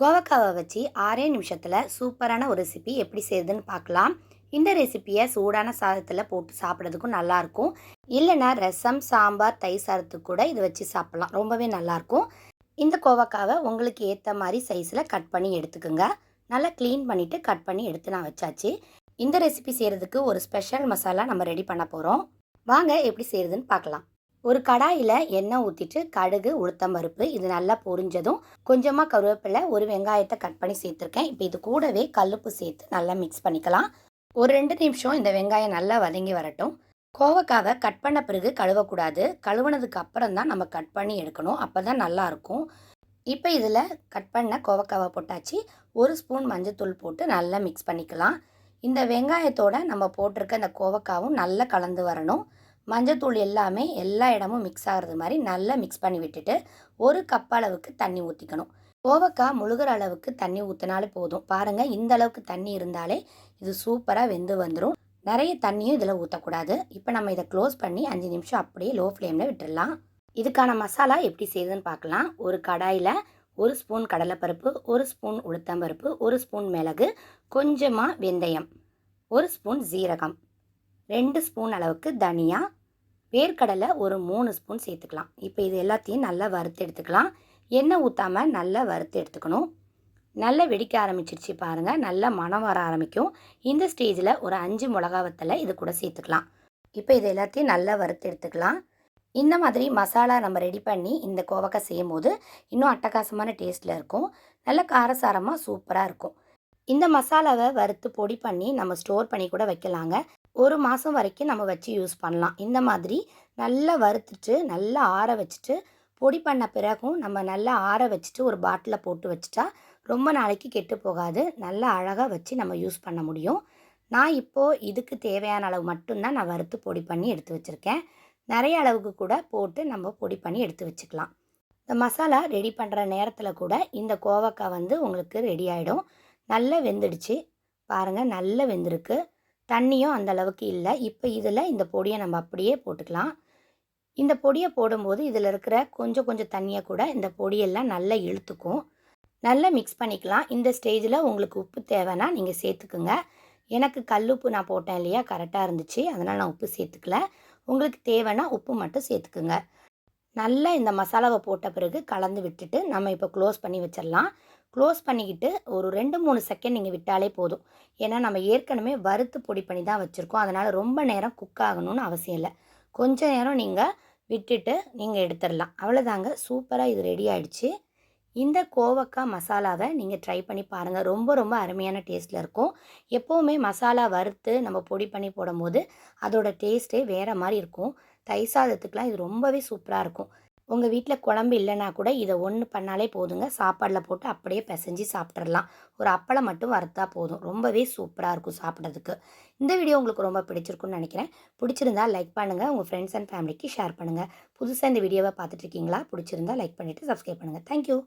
கோவக்காவை வச்சு ஆறே நிமிஷத்தில் சூப்பரான ஒரு ரெசிபி எப்படி செய்யுதுன்னு பார்க்கலாம். இந்த ரெசிப்பியை சூடான சாதத்தில் போட்டு சாப்பிட்றதுக்கும் நல்லாயிருக்கும். இல்லைன்னா ரசம் சாம்பார் தயிர் சாதத்துக்கு கூட இதை வச்சு சாப்பிட்லாம். ரொம்பவே நல்லாயிருக்கும். இந்த கோவக்காவை உங்களுக்கு ஏற்ற மாதிரி சைஸில் கட் பண்ணி எடுத்துக்கோங்க. நல்லா க்ளீன் பண்ணிவிட்டு கட் பண்ணி எடுத்து நான் வச்சாச்சு. இந்த ரெசிபி செய்கிறதுக்கு ஒரு ஸ்பெஷல் மசாலா நம்ம ரெடி பண்ண போகிறோம் வாங்க எப்படி செய்கிறதுன்னு பார்க்கலாம். ஒரு கடாயில் எண்ணெய் ஊற்றிட்டு கடுகு உளுத்தம்பருப்பு இது நல்லா பொரிஞ்சதும் கொஞ்சமாக கருவேப்பிலை ஒரு வெங்காயத்தை கட் பண்ணி சேர்த்துருக்கேன். இப்போ இது கூடவே கல்லுப்பு சேர்த்து நல்லா மிக்ஸ் பண்ணிக்கலாம். ஒரு ரெண்டு நிமிஷம் இந்த வெங்காயம் நல்லா வதங்கி வரட்டும். கோவக்காவை கட் பண்ண பிறகு கழுவக்கூடாது. கழுவுனதுக்கு அப்புறம் தான் நம்ம கட் பண்ணி எடுக்கணும். அப்போ தான் நல்லாயிருக்கும் இப்போ இதில் கட் பண்ண கோவக்காவை போட்டாச்சு. ஒரு ஸ்பூன் மஞ்சத்தூள் போட்டு நல்லா மிக்ஸ் பண்ணிக்கலாம். இந்த வெங்காயத்தோடு நம்ம போட்டிருக்க இந்த கோவக்காவும் நல்லா கலந்து வரணும். மஞ்சத்தூள் எல்லாமே எல்லா இடமும் மிக்ஸ் ஆகிறது மாதிரி நல்லா மிக்ஸ் பண்ணி விட்டுட்டு ஒரு கப் அளவுக்கு தண்ணி ஊற்றிக்கணும் கோவக்காய் முழுகிற அளவுக்கு தண்ணி ஊற்றினாலே போதும். பாருங்கள் இந்த அளவுக்கு தண்ணி இருந்தாலே இது சூப்பராக வெந்து வந்துடும் நிறைய தண்ணியும் இதில் ஊற்றக்கூடாது இப்போ நம்ம இதை க்ளோஸ் பண்ணி அஞ்சு நிமிஷம் அப்படியே லோ ஃப்ளேமில் விட்டுடலாம் இதுக்கான மசாலா எப்படி செய்யுதுன்னு பார்க்கலாம். ஒரு கடாயில் ஒரு ஸ்பூன் கடலைப்பருப்பு ஒரு ஸ்பூன் உளுத்தம்பருப்பு ஒரு ஸ்பூன் மிளகு கொஞ்சமாக வெந்தயம் ஒரு ஸ்பூன் ஜீரகம் ரெண்டு ஸ்பூன் அளவுக்கு தனியா வேர்க்கடலை ஒரு மூணு ஸ்பூன் சேர்த்துக்கலாம். இப்போ இது எல்லாத்தையும் நல்லா வறுத்து எடுத்துக்கலாம். எண்ணெய் ஊற்றாமல் நல்லா வறுத்து எடுத்துக்கணும். நல்லா வெடிக்க ஆரம்பிச்சிருச்சு பாருங்கள் நல்லா மனம் வர ஆரம்பிக்கும். இந்த ஸ்டேஜில் ஒரு அஞ்சு மிளகா வத்தலை இது கூட சேர்த்துக்கலாம். இப்போ இது எல்லாத்தையும் நல்லா வறுத்து எடுத்துக்கலாம். இந்த மாதிரி மசாலா நம்ம ரெடி பண்ணி இந்த கோவக்காய் செய்யும் போது இன்னும் அட்டகாசமான டேஸ்ட்டில் இருக்கும். நல்ல காரசாரமாக சூப்பராக இருக்கும். இந்த மசாலாவை வறுத்து பொடி பண்ணி நம்ம ஸ்டோர் பண்ணி கூட வைக்கலாங்க. ஒரு மாதம் வரைக்கும் நம்ம வச்சு யூஸ் பண்ணலாம். இந்த மாதிரி நல்லா வறுத்துட்டு நல்லா ஆற வச்சுட்டு பொடி பண்ண பிறகும் நம்ம நல்லா ஆற வச்சுட்டு ஒரு பாட்டிலில் போட்டு வச்சுட்டா ரொம்ப நாளைக்கு கெட்டு போகாது. நல்லா அழகாக வச்சு நம்ம யூஸ் பண்ண முடியும். நான் இப்போது இதுக்கு தேவையான அளவு மட்டும்தான் நான் வறுத்து பொடி பண்ணி எடுத்து வச்சுருக்கேன். நிறைய அளவுக்கு கூட போட்டு நம்ம பொடி பண்ணி எடுத்து வச்சுக்கலாம். இந்த மசாலா ரெடி பண்ணுற நேரத்தில் கூட இந்த கோவக்காய் வந்து உங்களுக்கு ரெடி ஆகிடும் நல்லா வெந்துடுச்சு. பாருங்கள் நல்லா வெந்திருக்கு. தண்ணியும் அந்த அளவுக்கு இல்லை. இப்போ இதில் இந்த பொடியை நம்ம அப்படியே போட்டுக்கலாம். இந்த பொடியை போடும்போது இதில் இருக்கிற கொஞ்சம் கொஞ்சம் தண்ணியை கூட இந்த பொடியெல்லாம் நல்லா இழுத்துக்கும். நல்லா மிக்ஸ் பண்ணிக்கலாம். இந்த ஸ்டேஜில் உங்களுக்கு உப்பு தேவைன்னா நீங்கள் சேர்த்துக்குங்க. எனக்கு கல் உப்பு நான் போட்டேன் இல்லையா? கரெக்டாக இருந்துச்சு. அதனால் நான் உப்பு சேர்த்துக்கல. உங்களுக்கு தேவைன்னா உப்பு மட்டும் சேர்த்துக்குங்க. நல்லா இந்த மசாலாவை போட்ட பிறகு கலந்து விட்டுட்டு நம்ம இப்போ க்ளோஸ் பண்ணி வச்சிடலாம். க்ளோஸ் பண்ணிக்கிட்டு ஒரு ரெண்டு மூணு செகண்ட் நீங்கள் விட்டாலே போதும். ஏன்னா நம்ம ஏற்கனவே வறுத்து பொடி பண்ணி தான் வச்சுருக்கோம். அதனால் ரொம்ப நேரம் குக் ஆகணும்னு அவசியம் இல்லை. கொஞ்ச நேரம் நீங்கள் விட்டுட்டு நீங்கள் எடுத்துடலாம். அவ்வளோதாங்க சூப்பராக இது ரெடி ஆகிடுச்சு இந்த கோவக்காய் மசாலாவை நீங்கள் ட்ரை பண்ணி பாருங்கள் ரொம்ப ரொம்ப அருமையான டேஸ்ட்டில் இருக்கும். எப்போவுமே மசாலா வறுத்து நம்ம பொடி பண்ணி போடும்போது அதோட டேஸ்ட்டே வேறு மாதிரி இருக்கும். தயிர் சாதத்துக்கெலாம் இது ரொம்பவே சூப்பராக இருக்கும். உங்கள் வீட்டில் குழம்பு இல்லைன்னா கூட இதை ஒன்று பண்ணாலே போதுங்க. சாப்பாடில் போட்டு அப்படியே பிசைஞ்சு சாப்பிட்றலாம் ஒரு அப்பளம் மட்டும் வறுத்தா போதும். ரொம்பவே சூப்பராக இருக்கும் சாப்பிட்றதுக்கு. இந்த வீடியோ உங்களுக்கு ரொம்ப பிடிச்சிருக்குன்னு நினைக்கிறேன். பிடிச்சிருந்தா லைக் பண்ணுங்கள் உங்கள் ஃப்ரெண்ட்ஸ் அண்ட் ஃபேமிலிக்கு ஷேர் பண்ணுங்கள் புதுசாக இந்த வீடியோவை பார்த்துட்ருக்கீங்களா பிடிச்சிருந்தா லைக் பண்ணிவிட்டு சப்ஸ்கிரைப் பண்ணுங்கள் தேங்க்யூ